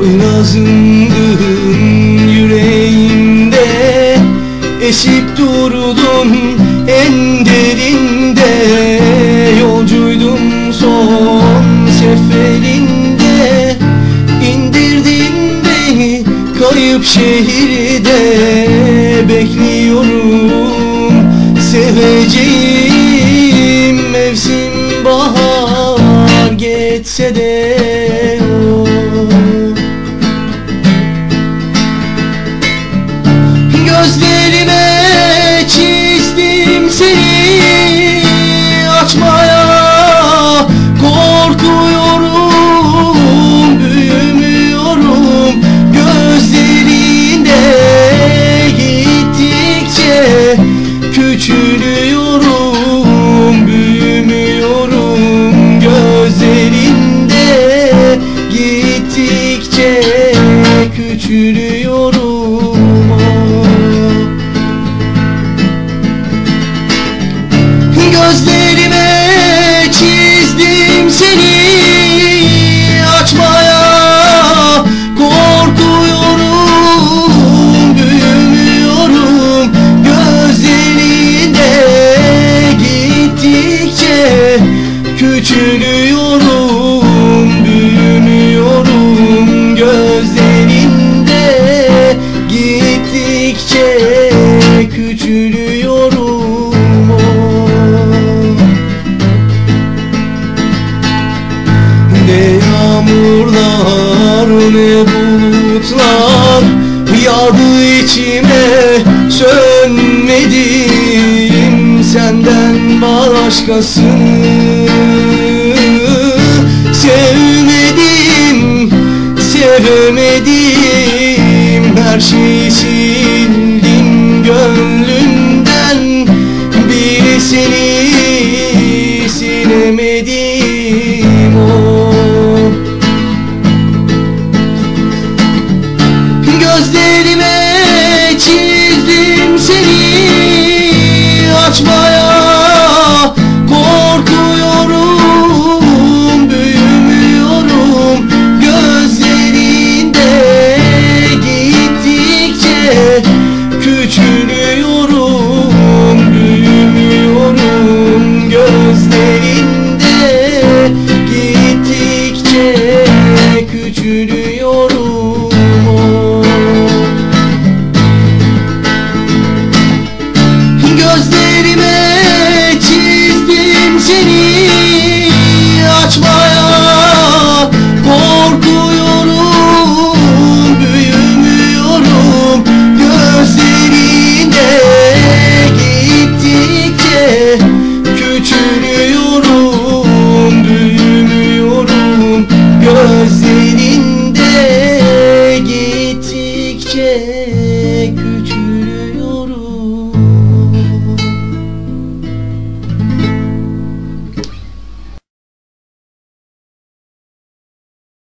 Poyrazındın yüreğimde. Esip durdun en derinde. Yolcuydum son seferinde. İndirdin beni kayıp şehirde. Bekliyorum seveceğim küçülüyorum Gözlerime çizdim seni. Açmaya Korkuyorum, büyümüyorum Gözlerinde gittikçe küçülüyorum yağmurlar ne bulutlar Yağdı içime sönmedim Senden başkasını. Sevmedim, sevemedim Her şeyi Touch my